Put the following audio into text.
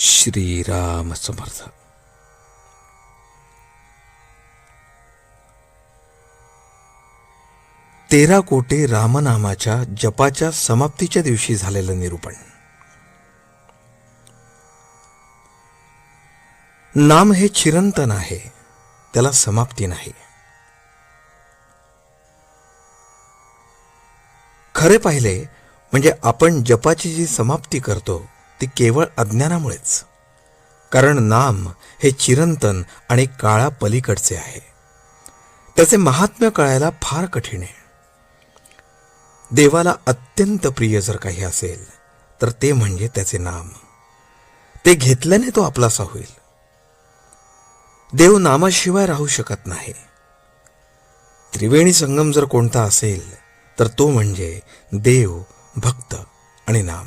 श्रीराम समर्थ. तेरा कोटे रामनामाच्या जपाच्या समाप्तीच्या दिवशी झालेलं निरूपण. नाम हे चिरंतन आहे त्याला समाप्ती नाही. खरे पाहिले म्हणजे आपण जपाची जी समाप्ती करतो ती केवळ अज्ञानामुळेच. कारण नाम हे चिरंतन आणि काळा पलीकडचे आहे. त्याचे महात्म्य कळायला फार कठीण आहे. देवाला अत्यंत प्रिय जर काही असेल तर ते म्हणजे त्याचे नाम. ते घेतल्याने तो आपलासा होईल. देव नामाशिवाय राहू शकत नाही. त्रिवेणी संगम जर कोणता असेल तर तो म्हणजे देव भक्त आणि नाम.